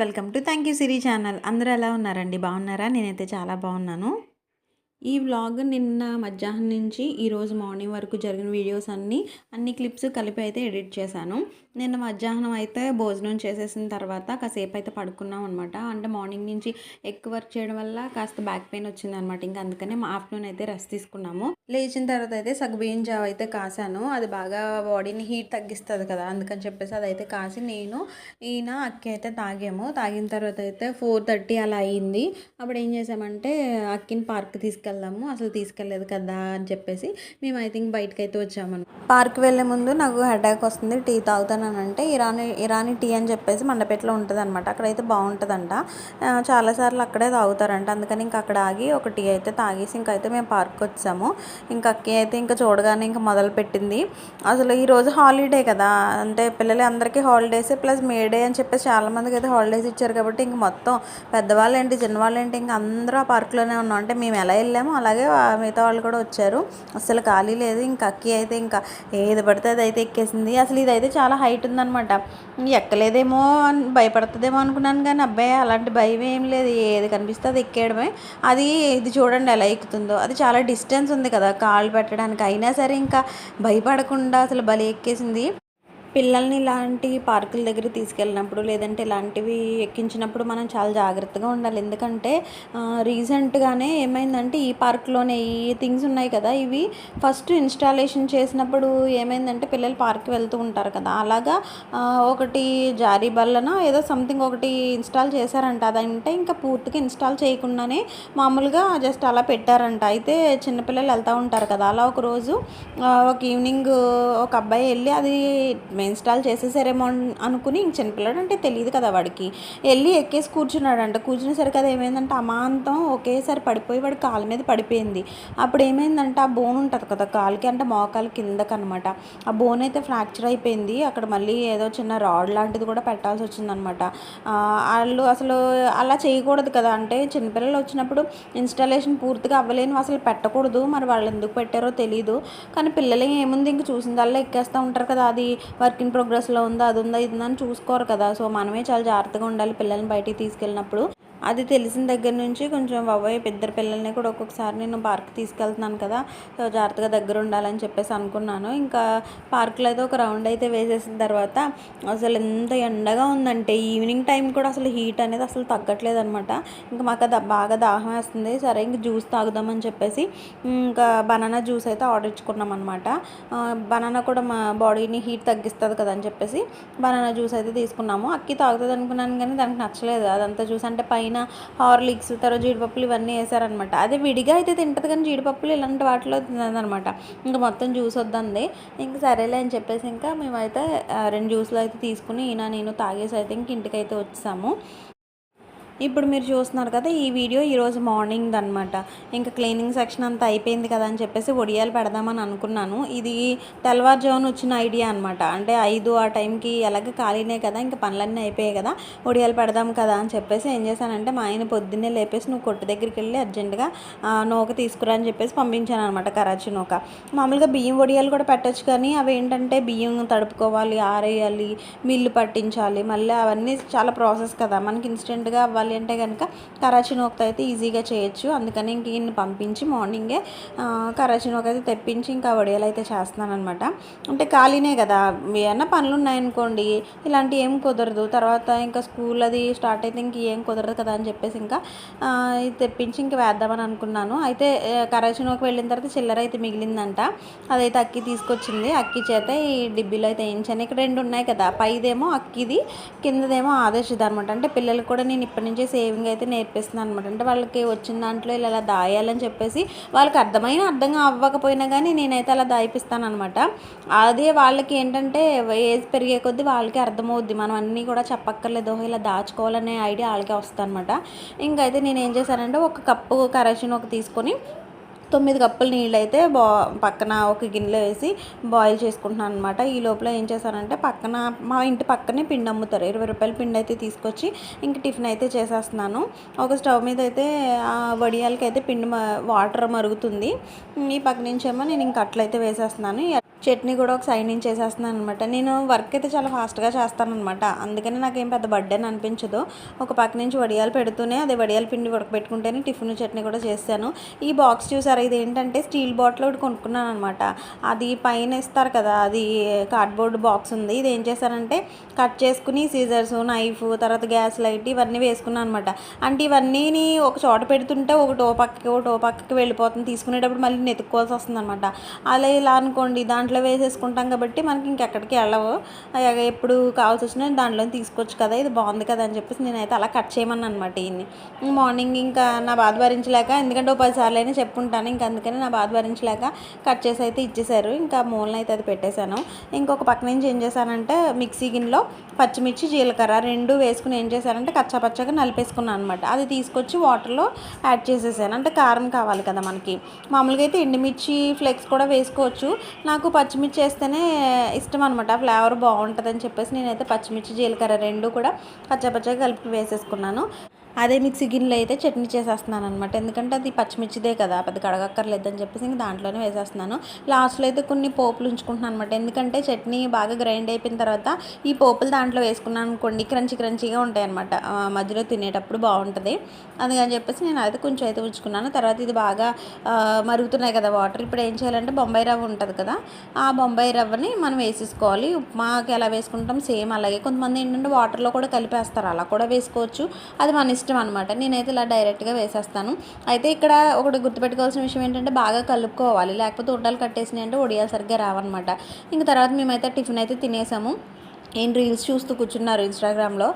Welcome to thank you Siri channel. అందరూ ఎలా ఉన్నారండి? బాగున్నారా? నేనైతే చాలా బాగున్నాను. ఈ వ్లాగ్ నిన్న మధ్యాహ్నం నుంచి ఈరోజు మార్నింగ్ వరకు జరిగిన వీడియోస్ అన్నీ అన్ని క్లిప్స్ కలిపి అయితే ఎడిట్ చేశాను. నిన్న మధ్యాహ్నం అయితే భోజనం చేసేసిన తర్వాత కాసేపు అయితే పడుకున్నాం అనమాట అంటే మార్నింగ్ నుంచి ఎక్కువ వర్క్ చేయడం వల్ల కాస్త బ్యాక్ పెయిన్ వచ్చింది అనమాట ఇంకా అందుకనే ఆఫ్టర్నూన్ అయితే రెస్ట్ తీసుకున్నాము. లేచిన తర్వాత అయితే సగ్బియ్యం జావ అయితే కాసాను. అది బాగా బాడీని హీట్ తగ్గిస్తుంది కదా అందుకని చెప్పేసి అదైతే కాసి నేను ఈయన అక్కి అయితే తాగాము. తాగిన తర్వాత అయితే ఫోర్ థర్టీ అలా అయ్యింది అప్పుడు ఏం చేసామంటే అక్కిని పార్క్ తీసుకెళ్దాము అసలు తీసుకెళ్ళలేదు కదా అని చెప్పేసి మేము ఐ థింక్ బయటకు అయితే వచ్చామని. పార్క్ వెళ్ళే ముందు నాకు హెడేక్ వస్తుంది టీ తాగుతానంటే ఇరానీ ఇరానీ టీ అని చెప్పేసి మండపేటలో ఉంటుంది అనమాట అక్కడైతే బాగుంటుందంట. చాలాసార్లు అక్కడే తాగుతారంట అందుకని ఇంకా అక్కడ ఆగి ఒక టీ అయితే తాగేసి ఇంకా అయితే మేము పార్క్ వచ్చాము. ఇంకా అక్కి అయితే ఇంకా చూడగానే ఇంకా మొదలు పెట్టింది. అసలు ఈరోజు హాలిడే కదా అంటే పిల్లలు అందరికీ హాలిడేస్ ప్లస్ మే డే అని చెప్పేసి చాలామందికి అయితే హాలిడేస్ ఇచ్చారు కాబట్టి ఇంక మొత్తం పెద్దవాళ్ళు ఏంటి చిన్నవాళ్ళు ఏంటి ఇంకా అందరూ ఆ పార్క్లోనే ఉన్నాం. అంటే మేము ఎలా వెళ్ళాము అలాగే మిగతా వాళ్ళు కూడా వచ్చారు. అసలు ఖాళీ లేదు. ఇంకా అక్కి అయితే ఇంకా ఏది పడితే అది అయితే ఎక్కేసింది. అసలు ఇదైతే చాలా హైట్ ఉందనమాట ఎక్కలేదేమో అని భయపడుతుందేమో అనుకున్నాను కానీ అబ్బాయి అలాంటి భయం ఏం లేదు. ఏది కనిపిస్తే అది ఎక్కేయడమే. అది ఇది చూడండి ఎలా ఎక్కుతుందో. అది చాలా డిస్టెన్స్ ఉంది కదా కాళ్ళు పెట్టడానికి. అయినా సరే ఇంకా భయపడకుండా అసలు బలి ఎక్కేసింది. పిల్లల్ని ఇలాంటి పార్కుల దగ్గర తీసుకెళ్ళినప్పుడు లేదంటే ఇలాంటివి ఎక్కించినప్పుడు మనం చాలా జాగ్రత్తగా ఉండాలి. ఎందుకంటే రీసెంట్గానే ఏమైందంటే ఈ పార్క్లోనే ఈ థింగ్స్ ఉన్నాయి కదా ఇవి ఫస్ట్ ఇన్స్టాలేషన్ చేసినప్పుడు ఏమైందంటే పిల్లలు పార్క్కి వెళ్తూ ఉంటారు కదా అలాగా ఒకటి జారీ బల్లన ఏదో సంథింగ్ ఒకటి ఇన్స్టాల్ చేశారంట. అదంటే ఇంకా పూర్తిగా ఇన్స్టాల్ చేయకుండానే మామూలుగా జస్ట్ అలా పెట్టారంట. అయితే చిన్నపిల్లలు వెళ్తూ ఉంటారు కదా అలా ఒక రోజు ఒక ఈవినింగ్ ఒక అబ్బాయి వెళ్ళి అది ఇన్స్టాల్ చేసేసారేమో అనుకుని ఇంక చిన్నపిల్లడు అంటే తెలియదు కదా వాడికి. వెళ్ళి ఎక్కేసి కూర్చున్నాడంట. కూర్చునేసరికి అది ఏమైందంటే అమాంతం ఒకేసారి పడిపోయి వాడి కాలు మీద పడిపోయింది. అప్పుడు ఏమైందంటే ఆ బోన్ ఉంటుంది కదా కాలుకి అంటే మోకాలు కిందకి అనమాట ఆ బోన్ అయితే ఫ్రాక్చర్ అయిపోయింది. అక్కడ మళ్ళీ ఏదో చిన్న రాడ్ లాంటిది కూడా పెట్టాల్సి వచ్చిందనమాట. వాళ్ళు అసలు అలా చేయకూడదు కదా. అంటే చిన్నపిల్లలు వచ్చినప్పుడు ఇన్స్టాలేషన్ పూర్తిగా అవ్వలేని అసలు పెట్టకూడదు. మరి వాళ్ళు ఎందుకు పెట్టారో తెలియదు కానీ పిల్లలు ఏముంది ఇంక చూసిందల్లా ఎక్కేస్తూ ఉంటారు కదా. అది వర్క్ ఇన్ ప్రోగ్రెస్లో ఉందా అది ఉందా ఇది ఉందా అని చూసుకోరు కదా. సో మనమే చాలా జాగ్రత్తగా ఉండాలి పిల్లల్ని బయటికి తీసుకెళ్ళినప్పుడు. అది తెలిసిన దగ్గర నుంచి కొంచెం బాబాయ్ ఇద్దరు పిల్లల్ని కూడా ఒక్కొక్కసారి నేను పార్క్ తీసుకెళ్తున్నాను కదా సో జాగ్రత్తగా దగ్గర ఉండాలని చెప్పేసి అనుకున్నాను. ఇంకా పార్క్లో అయితే ఒక రౌండ్ అయితే వేసేసిన తర్వాత అసలు ఎంత ఎండగా ఉందంటే ఈవినింగ్ టైం కూడా అసలు హీట్ అనేది అసలు తగ్గట్లేదు అనమాట ఇంకా మాకు అది బాగా దాహం వేస్తుంది. సరే ఇంక జ్యూస్ తాగుదామని చెప్పేసి ఇంకా బనానా జ్యూస్ అయితే ఆర్డర్ ఇచ్చుకున్నాం అనమాట. బనానా కూడా మా బాడీని హీట్ తగ్గిస్తుంది కదా అని చెప్పేసి బనానా జ్యూస్ అయితే తీసుకున్నాము. అక్కి తాగుతుంది అనుకున్నాను కానీ దానికి నచ్చలేదు. అదంతా జ్యూస్ అంటే పైన హార్లిక్స్ తర్వాత జీడిపప్పులు ఇవన్నీ వేసారనమాట. అదే విడిగా అయితే తింటుంది కానీ జీడిపప్పులు ఇలాంటి వాటిలో తినదనమాట. ఇంకా మొత్తం జ్యూస్ వద్దంది. ఇంకా సరేలే అని చెప్పేసి ఇంకా మేమైతే రెండు జ్యూస్లు అయితే తీసుకుని ఈయన నేను తాగేసి అయితే ఇంక ఇంటికి అయితే వచ్చాము. ఇప్పుడు మీరు చూస్తున్నారు కదా ఈ వీడియో ఈరోజు మార్నింగ్ అనమాట ఇంకా క్లీనింగ్ సెక్షన్ అంతా అయిపోయింది కదా అని చెప్పేసి ఒడియాలు పెడదామని అనుకున్నాను. ఇది తెల్లవారుజామున వచ్చిన ఐడియా అనమాట అంటే ఐదు ఆ టైంకి ఎలాగ ఖాళీనే కదా ఇంకా పనులన్నీ అయిపోయాయి కదా ఒడియాలు పెడదాం కదా అని చెప్పేసి ఏం చేశానంటే మా ఆయన పొద్దున్నే లేపేసి నువ్వు కొట్టు దగ్గరికి వెళ్ళి అర్జెంటుగా ఆ, నూక తీసుకురా అని చెప్పేసి పంపించాను అనమాట కరాచీ నూక. మామూలుగా బియ్యం వడియాలు కూడా పెట్టచ్చు కానీ అవి ఏంటంటే బియ్యం తడుపుకోవాలి ఆరేయాలి మిల్లు పట్టించాలి మళ్ళీ అవన్నీ చాలా ప్రాసెస్ కదా. మనకి ఇన్స్టెంట్గా అవ్వాలి అంటే కనుక కరాచీ నోక్త అయితే ఈజీగా చేయొచ్చు. అందుకని ఇంక ఈయన్ని పంపించి మార్నింగే కరాచీ నూక అయితే తెప్పించి ఇంకా వడియాలు అయితే చేస్తున్నాను అనమాట అంటే ఖాళీనే కదా ఏమన్నా పనులు ఉన్నాయనుకోండి ఇలాంటి ఏం కుదరదు. తర్వాత ఇంకా స్కూల్ అది స్టార్ట్ అయితే ఇంక ఏం కుదరదు కదా అని చెప్పేసి ఇంకా ఇది తెప్పించి ఇంక వేద్దామని అనుకున్నాను. అయితే ఆ, కరాచీ వెళ్ళిన తర్వాత చిల్లర అయితే మిగిలిందంట. అదైతే అక్కి తీసుకొచ్చింది. అక్కి చేత ఈ డిబ్బీలో అయితే వేయించాను. ఇక్కడ రెండు ఉన్నాయి కదా పైదేమో అక్కిది కిందదేమో ఆదేశిది అనమాట అంటే పిల్లలకు కూడా నేను ఇప్పటి నుంచి సేవింగ్ అయితే నేర్పిస్తున్నాను అనమాట అంటే వాళ్ళకి వచ్చిన దాంట్లో ఇలా ఇలా దాయాలని చెప్పేసి వాళ్ళకి అర్థమైన అర్థం అవ్వకపోయినా కానీ నేనైతే అలా దాయిపిస్తాను అనమాట అదే వాళ్ళకి ఏంటంటే ఏజ్ పెరిగే కొద్దీ వాళ్ళకి అర్థమవుద్ది. మనం అన్నీ కూడా చెప్పక్కర్లేదు. ఇలా దాచుకోవాలనే ఐడియా వాళ్ళకే వస్తుంది అనమాట ఇంకైతే నేను ఏం చేశానంటే ఒక కప్పు కరెక్షన్ ఒక తీసుకొని తొమ్మిది కప్పులు నీళ్ళు అయితే బా పక్కన ఒక గిన్నెలో వేసి బాయిల్ చేసుకుంటున్నాను అనమాట ఈ లోపల ఏం చేశానంటే పక్కన మా ఇంటి పక్కనే పిండి అమ్ముతారు. ఇరవై రూపాయల పిండి అయితే తీసుకొచ్చి ఇంక టిఫిన్ అయితే చేసేస్తున్నాను. ఒక స్టవ్ మీద అయితే ఆ వడియాలకి అయితే పిండి వాటర్ మరుగుతుంది. ఈ పక్క నుంచేమో నేను ఇంక అట్లయితే వేసేస్తున్నాను. చట్నీ కూడా ఒక సైడ్ నుంచి చేసేస్తున్నాను అనమాట నేను వర్క్ అయితే చాలా ఫాస్ట్గా చేస్తాను అనమాట అందుకని నాకేం పెద్ద బర్త్డే అనిపించదు. ఒక పక్క నుంచి వడియాలు పెడుతూనే అదే వడియాల పిండి ఉడకబెట్టుకుంటేనే టిఫిన్ చట్నీ కూడా చేస్తాను. ఈ బాక్స్ చూసారా? ఇది ఏంటంటే స్టీల్ బాటిల్ ఒకటి కొనుక్కున్నాను అనమాట అది పైన ఇస్తారు కదా అది కార్డ్బోర్డ్ బాక్స్ ఉంది. ఇది ఏం చేశానంటే కట్ చేసుకుని సీజర్స్ నైఫ్ తర్వాత గ్యాస్ లైట్ ఇవన్నీ వేసుకున్నాను అనమాట అంటే ఇవన్నీ ఒక చోట పెడుతుంటే ఒకటి ఓ పక్కకి ఒకటి ఓ పక్కకి వెళ్ళిపోతుంది. తీసుకునేటప్పుడు మళ్ళీ నెతుక్కోవాల్సి వస్తుంది అనమాట అలా ఇలా అనుకోండి దాంట్లో వేసేసుకుంటాం కాబట్టి మనకి ఇంకెక్కడికి వెళ్ళవు. ఎప్పుడు కావాల్సి వచ్చినా దాంట్లో తీసుకోవచ్చు కదా ఇది బాగుంది కదా అని చెప్పేసి నేనైతే అలా కట్ చేయమని అనమాట ఈయన్ని. మార్నింగ్ ఇంకా నా బాధ భరించలేక ఎందుకంటే ఓ పదిసార్లు అయినా చెప్పుకుంటాను ఇంకా అందుకని నా బాధ భరించలేక కట్ చేసి అయితే ఇచ్చేసారు ఇంకా మూలన అయితే అది పెట్టేశాను. ఇంకొక పక్క నుంచి ఏం చేశానంటే మిక్సీ గిన్నెలో పచ్చిమిర్చి జీలకర్ర రెండు వేసుకుని ఏం చేశానంటే కచ్చా పచ్చగా నలిపేసుకున్నాను అనమాట అది తీసుకొచ్చి వాటర్లో యాడ్ చేసేసాను. అంటే కారం కావాలి కదా మనకి. మామూలుగా అయితే ఎండుమిర్చి ఫ్లెక్స్ కూడా వేసుకోవచ్చు. నాకు పచ్చిమిర్చి వేస్తేనే ఇష్టం అనమాట ఫ్లేవర్ బాగుంటుందని చెప్పేసి నేనైతే పచ్చిమిర్చి జీలకర్ర రెండు కూడా పచ్చపచ్చగా కలిపి వేసేసుకున్నాను. అదే మిక్సీ గిన్నెలో అయితే చట్నీ చేసేస్తున్నాను అనమాట ఎందుకంటే అది పచ్చిమిర్చిదే కదా పెద్ద కడగక్కర్లేదని చెప్పేసి ఇంక దాంట్లోనే వేసేస్తున్నాను. లాస్ట్లో అయితే కొన్ని పోపులు ఉంచుకుంటున్నాను అనమాట ఎందుకంటే చట్నీ బాగా గ్రైండ్ అయిపోయిన తర్వాత ఈ పోపులు దాంట్లో వేసుకున్నాను అనుకోండి క్రంచి క్రంచిగా ఉంటాయి అనమాట మధ్యలో తినేటప్పుడు బాగుంటుంది. అందుకని చెప్పేసి నేను అయితే కొంచెం అయితే ఉంచుకున్నాను. తర్వాత ఇది బాగా మరుగుతున్నాయి కదా వాటర్. ఇప్పుడు ఏం చేయాలంటే బొంబాయి రవ్వ ఉంటుంది కదా ఆ బొంబాయి రవ్వని మనం వేసేసుకోవాలి. ఉప్మాకి ఎలా వేసుకుంటాం సేమ్ అలాగే. కొంతమంది ఏంటంటే వాటర్లో కూడా కలిపేస్తారు. అలా కూడా వేసుకోవచ్చు. అది మన ఇష్టం ఇష్టం అనమాట నేనైతే ఇలా డైరెక్ట్గా వేసేస్తాను. అయితే ఇక్కడ ఒకటి గుర్తుపెట్టుకోవాల్సిన విషయం ఏంటంటే బాగా కలుపుకోవాలి. లేకపోతే ఉండలు కట్టేసినాయి అంటే ఒడియాలు సరిగ్గా రావన్నమాట. ఇంక తర్వాత మేమైతే టిఫిన్ అయితే తినేసాము. ఏం రీల్స్ చూస్తూ కూర్చున్నారు ఇన్స్టాగ్రామ్లో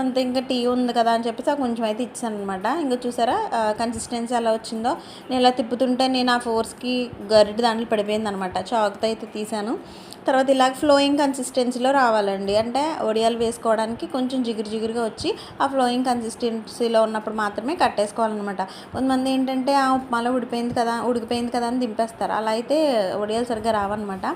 అంత ఇంకా టీ ఉంది కదా అని చెప్పేసి కొంచెం అయితే ఇచ్చాను అనమాట ఇంకా చూసారా? కన్సిస్టెన్సీ ఎలా వచ్చిందో. నేను ఇలా తిప్పుతుంటే నేను ఆ ఫోర్స్కి గరిటి దాంట్లో పడిపోయింది అనమాట చాక్తో అయితే తీసాను. తర్వాత ఇలాగ ఫ్లోయింగ్ కన్సిస్టెన్సీలో రావాలండి. అంటే ఒడియాలు వేసుకోవడానికి కొంచెం జిగురు జిగురుగా వచ్చి ఆ ఫ్లోయింగ్ కన్సిస్టెన్సీలో ఉన్నప్పుడు మాత్రమే కట్టేసుకోవాలన్నమాట కొంతమంది ఏంటంటే ఆ ఉప్మాలో ఉడిపోయింది కదా ఉడికిపోయింది కదా అని దింపేస్తారు. అలా అయితే ఒడియాలు సరిగ్గా రావన్నమాట.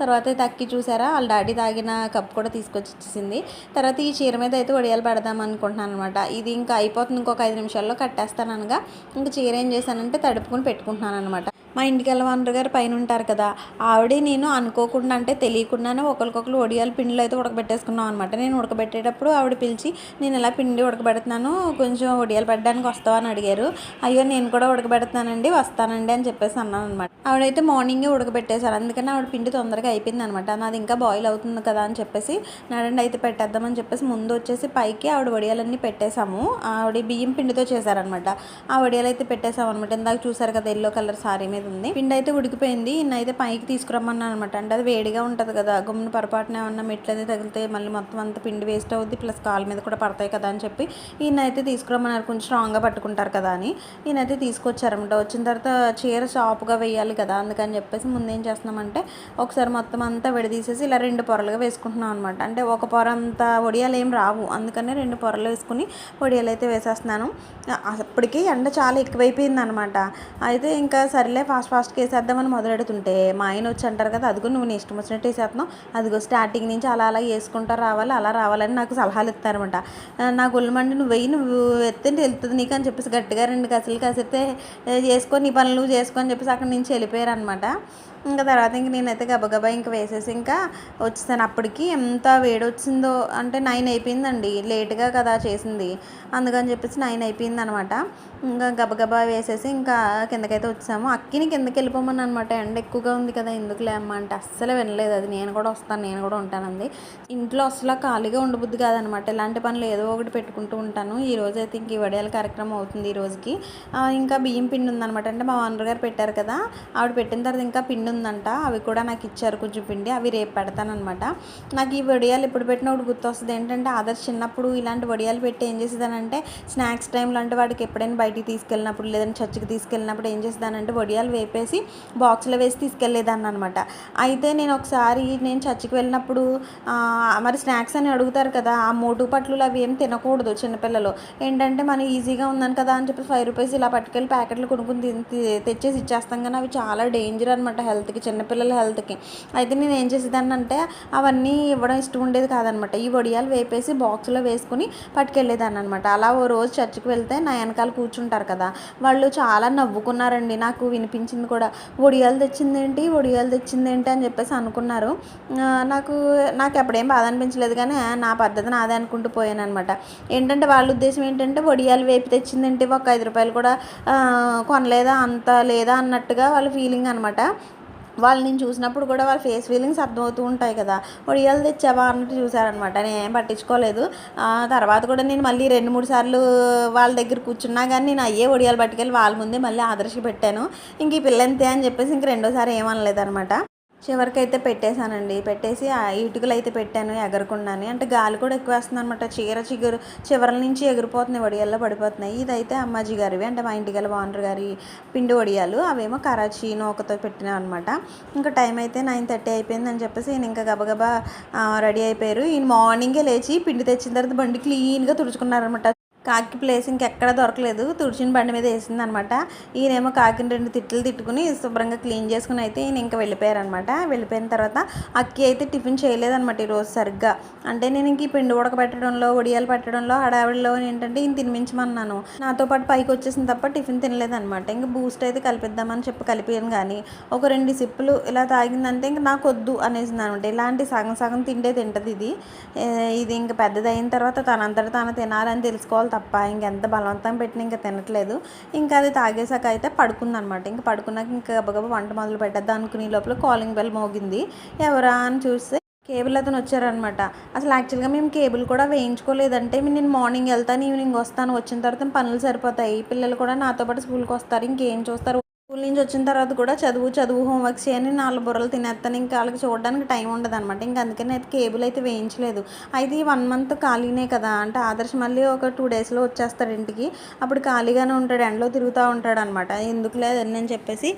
తర్వాత తక్కి చూసారా? వాళ్ళ డాడీ తాగిన కప్ కూడా తీసుకొచ్చి ఇచ్చేసింది. తర్వాత ఈ చీర మీద అయితే వడియాలు పెడదాం అనుకుంటున్నాను అనమాట ఇది ఇంకా అయిపోతుంది ఇంకొక ఐదు నిమిషాల్లో కట్టేస్తాను అనగా ఇంకా చీర ఏం చేశానంటే తడుపుకొని పెట్టుకుంటున్నాను అనమాట మా ఇంటికి వెళ్ళవనరు గారు పైన ఉంటారు కదా. ఆవిడ నేను అనుకోకుండా అంటే తెలియకుండానే ఒకరికొకరు ఒడియాలు పిండిలో అయితే ఉడకబెట్టేసుకున్నాం అనమాట నేను ఉడకబెట్టేటప్పుడు ఆవిడ పిలిచి నేను ఇలా పిండి ఉడకబెడుతున్నాను కొంచెం ఒడియాలు పెట్టడానికి వస్తావా? అని అడిగారు. అయ్యో నేను కూడా ఉడకబెడుతున్నానండి వస్తానండి అని చెప్పేసి అన్నాను అనమాట ఆవిడైతే మార్నింగే ఉడకబెట్టేశారు. అందుకని ఆవిడ పిండి తొందరగా అయిపోయింది అనమాట నాది ఇంకా బాయిల్ అవుతుంది కదా అని చెప్పేసి నడండి అయితే పెట్టేద్దామని చెప్పేసి ముందు వచ్చేసి పైకి ఆవిడ వడియాలన్నీ పెట్టేశాము. ఆవిడ బియ్యం పిండితో చేశారనమాట ఆ వడియాలు అయితే పెట్టేశాము అనమాట ఇందాక చూసారు కదా ఎల్లో కలర్ సారీ మీద. ఉంది. పిండి అయితే ఉడికిపోయింది. ఇన్న అయితే పైకి తీసుకురమ్మన్నాను అనమాట అంటే అది వేడిగా ఉంటుంది కదా. గుమ్మిన పొరపాటున ఏమన్నా మెట్లు అయితే తగిలితే మళ్ళీ మొత్తం అంతా పిండి వేస్ట్ అవుద్ది. ప్లస్ కాళ్ళ మీద కూడా పడతాయి కదా అని చెప్పి ఈయన అయితే తీసుకురమ్మన్నారు. కొంచెం స్ట్రాంగ్గా పట్టుకుంటారు కదా అని. ఈయన అయితే తీసుకొచ్చారనమాట వచ్చిన తర్వాత చీర షాప్గా వేయాలి కదా అందుకని చెప్పేసి ముందేం చేస్తున్నామంటే ఒకసారి మొత్తం అంతా విడదీసేసి ఇలా రెండు పొరలుగా వేసుకుంటున్నాం అనమాట అంటే ఒక పొర అంతా వడియాలు ఏం రావు. అందుకనే రెండు పొరలు వేసుకుని వడియాలు అయితే వేసేస్తున్నాను. అప్పటికి ఎండ చాలా ఎక్కువైపోయింది అనమాట అయితే ఇంకా సర్లే ఫాస్ట్ ఫాస్ట్గా వేసేద్దామని మొదలెడుతుంటే మా ఆయన వచ్చి అంటారు కదా అదిగో నువ్వు నీ ఇష్టం వచ్చినట్టు వేసేస్తున్నావు అదిగో స్టార్టింగ్ నుంచి అలా అలా వేసుకుంటా రావాలి అలా రావాలని నాకు సలహాలు ఇస్తారనమాట నా గుళ్ళమండి నువ్వు వెయ్యి నువ్వు ఎత్తే వెళ్తుంది నీకు అని చెప్పేసి గట్టిగా రెండు కసలు కసితే చేసుకొని నీ పనులు చేసుకొని చెప్పేసి అక్కడి నుంచి వెళ్ళిపోయారు అనమాట ఇంకా తర్వాత ఇంక నేనైతే గబగబా ఇంక వేసేసి ఇంకా వచ్చేసాను. అప్పటికి ఎంత వేడి వచ్చిందో అంటే నైన్ అయిపోయిందండి. లేట్గా కదా చేసింది. అందుకని చెప్పేసి నైన్ అయిపోయింది అనమాట ఇంకా గబగబా వేసేసి ఇంకా కిందకైతే వచ్చాము. అక్కిని కిందకి వెళ్ళిపోమని అనమాట. ఎండ ఎక్కువగా ఉంది కదా ఎందుకులే అమ్మ అంటే అస్సలు వినలేదు అది. నేను కూడా వస్తాను నేను కూడా ఉంటానంది. ఇంట్లో అసలు ఖాళీగా ఉండబుద్ది కాదనమాట. ఇలాంటి పనులు ఏదో ఒకటి పెట్టుకుంటూ ఉంటాను. ఈ రోజు అయితే ఇంక వడియాల కార్యక్రమం అవుతుంది ఈ రోజుకి. ఇంకా బియ్యం పిండి ఉందనమాట. అంటే మా ఓనర్ గారు పెట్టారు కదా ఆవిడ పెట్టిన తర్వాత ఇంకా పిండి ఉందంట అవి కూడా నాకు ఇచ్చారు కొంచెం పిండి. అవి రేపు పెడతానమాట నాకు ఈ వడియాలు ఎప్పుడు పెట్టినప్పుడు గుర్తొస్తుంది. ఏంటంటే ఆదర్శ చిన్నప్పుడు ఇలాంటి వడియాలు పెట్టి ఏం చేసేదానంటే స్నాక్స్ టైంలో అంటే వాడికి ఎప్పుడైనా బయటికి తీసుకెళ్ళినప్పుడు లేదంటే చర్చికి తీసుకెళ్ళినప్పుడు ఏం చేసేదానంటే వడియాలు వేపేసి బాక్స్లో వేసి తీసుకెళ్ళేదాన్ని అనమాట అయితే నేను ఒకసారి నేను చర్చికి వెళ్ళినప్పుడు మరి స్నాక్స్ అని అడుగుతారు కదా ఆ మోటు పట్లు అవి ఏం తినకూడదు చిన్నపిల్లలు. ఏంటంటే మనం ఈజీగా ఉందని కదా అని చెప్పి ఫైవ్ రూపీస్ ఇలా పట్టుకెళ్ళి ప్యాకెట్లు కొనుక్కుని తిని- తెచ్చేసి ఇచ్చేస్తాం. కానీ అవి చాలా డేంజర్ అనమాట హెల్త్ హెల్త్కి చిన్నపిల్లల హెల్త్కి. అయితే నేను ఏం చేసేదాన్ని అంటే అవన్నీ ఇవ్వడం ఇష్టం ఉండేది కాదనమాట. ఈ వడియాలు వేపేసి బాక్స్లో వేసుకుని పట్టుకెళ్ళేదాన్ని అనమాట అలా ఓ రోజు చర్చికి వెళ్తే నా వెనకాల కూర్చుంటారు కదా వాళ్ళు చాలా నవ్వుకున్నారండి. నాకు వినిపించింది కూడా వడియాలు తెచ్చిందేంటి? వడియాలు తెచ్చిందేంటి? అని చెప్పేసి అనుకున్నారు. నాకు నాకు ఎప్పుడేం బాధ అనిపించలేదు కానీ నా పద్ధతి నాదే అనుకుంటూ పోయాను అనమాట ఏంటంటే వాళ్ళ ఉద్దేశం ఏంటంటే వడియాలు వేపి తెచ్చిందేంటి? ఒక ఐదు రూపాయలు కూడా కొనలేదా? అంత లేదా? అన్నట్టుగా వాళ్ళ ఫీలింగ్ అనమాట. వాళ్ళు నేను చూసినప్పుడు కూడా వాళ్ళ ఫేస్ ఫీలింగ్స్ అర్థమవుతూ ఉంటాయి కదా. వడియాలు తెచ్చావా అన్నట్టు చూసారనమాట నేను ఏం పట్టించుకోలేదు. ఆ, తర్వాత కూడా నేను మళ్ళీ రెండు మూడు సార్లు వాళ్ళ దగ్గర కూర్చున్నా కానీ నేను అయ్యే వడియాలు పట్టుకెళ్ళి వాళ్ళ ముందే మళ్ళీ ఆదర్శ పెట్టాను. ఇంక ఈ పిల్లంతే అని చెప్పేసి ఇంక రెండోసారి ఏమనలేదు చివరికైతే చివరికి అయితే పెట్టేశానండి. పెట్టేసి ఆ ఇటుకలు అయితే పెట్టాను ఎగరకుండాని. అంటే గాలి కూడా ఎక్కువ వేస్తుంది అనమాట చీర చిగురు చివరల నుంచి ఎగిరిపోతున్నాయి వడియాల్లో పడిపోతున్నాయి. ఇదైతే అమ్మాజీ గారివి. అంటే మా ఇంటికి వెళ్ళి ఓనర్ గారి పిండి వడియాలు. అవేమో కరాచీ నూకతో పెట్టినా అనమాట ఇంకా టైం అయితే నైన్ థర్టీ అయిపోయింది అని చెప్పేసి ఈయన ఇంకా గబగబా రెడీ అయిపోయారు. ఈయన మార్నింగే లేచి పిండి తెచ్చిన తర్వాత బండి క్లీన్గా తుడుచుకున్నారనమాట కాకి ప్లేస్ ఇంకెక్కడ దొరకలేదు. తుడిచిన బండి మీద వేసింది అనమాట ఈయనేమో కాకిని రెండు తిట్లు తిట్టుకుని శుభ్రంగా క్లీన్ చేసుకుని అయితే ఈయన ఇంకా వెళ్ళిపోయారనమాట. వెళ్ళిపోయిన తర్వాత అక్కి అయితే టిఫిన్ చేయలేదనమాట ఈరోజు సరిగ్గా. అంటే నేను ఇంక ఈ పిండి ఉడకబెట్టడంలో వడియాలు పెట్టడంలో హడావిడిలో ఏంటంటే ఈయన తినిపించమన్నాను నాతో పాటు పైకి వచ్చేసిన తప్ప టిఫిన్ తినలేదనమాట. ఇంకా బూస్ట్ అయితే కలిపిద్దామని చెప్పి కలిపాను కానీ ఒక రెండు సిప్పులు ఇలా తాగిందంటే ఇంక నాకు వద్దు అనేసింది అనమాట ఇలాంటి సగం సగం తిండే తింటది ఇది. ఇది ఇంక పెద్దది అయిన తర్వాత తనంతట తాను తినాలని తెలుసుకోవాలి తప్ప ఇంకెంత బలవంతం పెట్టినా ఇంకా తినట్లేదు. ఇంకా అది తాగేశాక అయితే పడుకుందనమాట. ఇంకా పడుకున్నాక ఇంకా గబగబా వంట మొదలు పెట్టద్దా అనుకునే లోపల కాలింగ్ బెల్ మోగింది. ఎవరా అని చూస్తే కేబుల్ అతను వచ్చారనమాట. అసలు యాక్చువల్గా మేము కేబుల్ కూడా వేయించుకోలేదంటే నేను మార్నింగ్ వెళ్తాను ఈవినింగ్ వస్తాను వచ్చిన తర్వాత పనులు సరిపోతాయి. పిల్లలు కూడా నాతో పాటు స్కూల్కి వస్తారు ఇంకేం చూస్తారు? స్కూల్ నుంచి వచ్చిన తర్వాత కూడా చదువు చదువు హోంవర్క్ చేయని నాలుగు బుర్రలు తినేస్తాను. ఇంకా వాళ్ళకి చూడడానికి టైం ఉండదు అనమాట ఇంకా అందుకని అయితే కేబుల్ అయితే వేయించలేదు. అయితే ఈ వన్ మంత్ ఖాళీనే కదా. అంటే ఆదర్శ్ మళ్ళీ ఒక టూ డేస్లో వచ్చేస్తాడు ఇంటికి. అప్పుడు ఖాళీగానే ఉంటాడు ఎండలో తిరుగుతూ ఉంటాడు అనమాట ఎందుకు లేదని నేను చెప్పేసి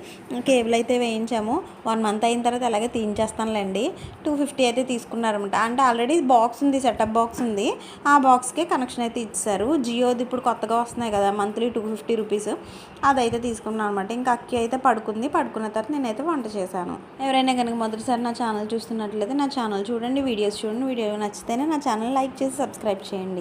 కేబుల్ అయితే వేయించాము. వన్ మంత్ అయిన తర్వాత అలాగే తీయించేస్తానులేండి. టూ ఫిఫ్టీ అయితే తీసుకున్నారనమాట అంటే ఆల్రెడీ బాక్స్ ఉంది సెటప్ బాక్స్ ఉంది. ఆ బాక్స్కే కనెక్షన్ అయితే ఇచ్చారు. జియోది ఇప్పుడు కొత్తగా వస్తున్నాయి కదా మంత్లీ టూ ఫిఫ్టీ రూపీస్. అదైతే తీసుకున్నాను అనమాట ఇంకా అక్కి అయితే పడుకుంది. పడుకున్న తర్వాత నేనైతే వంట చేశాను. ఎవరైనా కనుక మొదటిసారి నా ఛానల్ చూస్తున్నట్లయితే నా ఛానల్ చూడండి వీడియోస్ చూడండి. వీడియో నచ్చితేనే నా ఛానల్ లైక్ చేసి సబ్స్క్రైబ్ చేయండి.